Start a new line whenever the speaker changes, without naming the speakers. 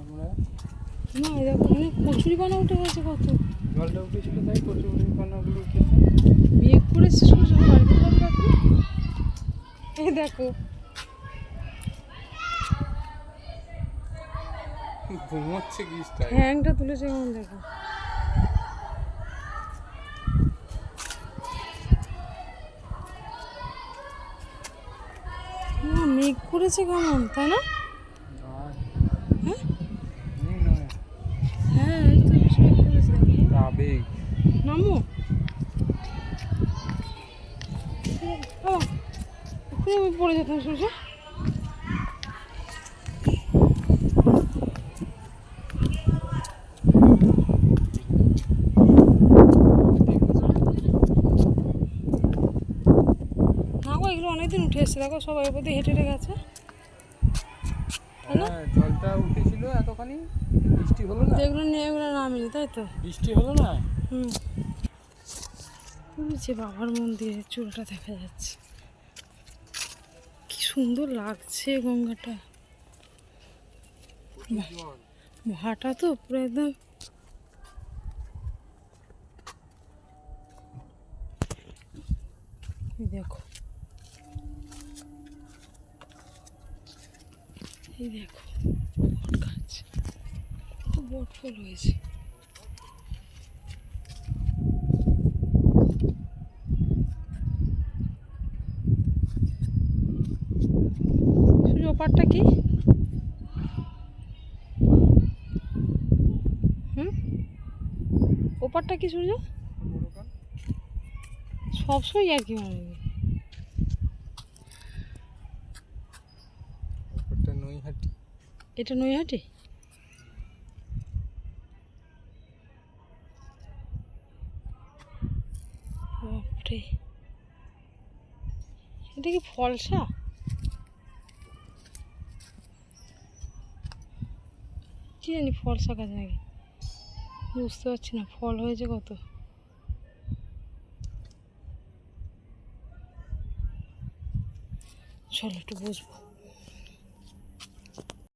আমরা।
না এই দেখো অনেক কচুরি পানা উঠে গেছে কত।
জলটা উঠেছিল তাই কচুরি পানাগুলো উঠেছে
মেঘ করেছে সূর্য বাড়িতে যাবে এই দেখো।
ঘুমোচ্ছে গ্রিসটায়
হ্যাংটা তুলেছে দেখো। মেঘ করেছে কেমন তাই না হ্যাঁ হ্যাঁ এই তো বেশ মেঘ করেছে
আবেগ
নামো বাবা এক্ষুনি আমি পড়ে যেতাম সূর্য অনেকদিন উঠে এসছে দেখো সবাই দিয়ে হেঁটে হেঁটে গেছে?
হ্যাঁ জলটা উঠেছিল এতখানি। বৃষ্টি হলো না?
যেগুলো নিয়ে এগুলো নামিনি তাই তো।
বৃষ্টি হলো না?
হুম। যে বাবার মন্দিরের চুলটা দেখা যাচ্ছে। কি সুন্দর লাগছে গঙ্গাটা। ভাটা তো পুরো একদম এই দেখো। এই দেখো। হয়েছে সূর্য ওপারটা কি? হুম? ওপারটা কি সূর্য? সবসময় আর কি মানে
নৈহাটি।
এটা নৈহাটি? বাপরে। এটা কি ফলসা? কি জানি ফলসা গাছ নাকি? বুঝতে পারছি না, ফল হয়েছে কত? চলো একটু বসবো।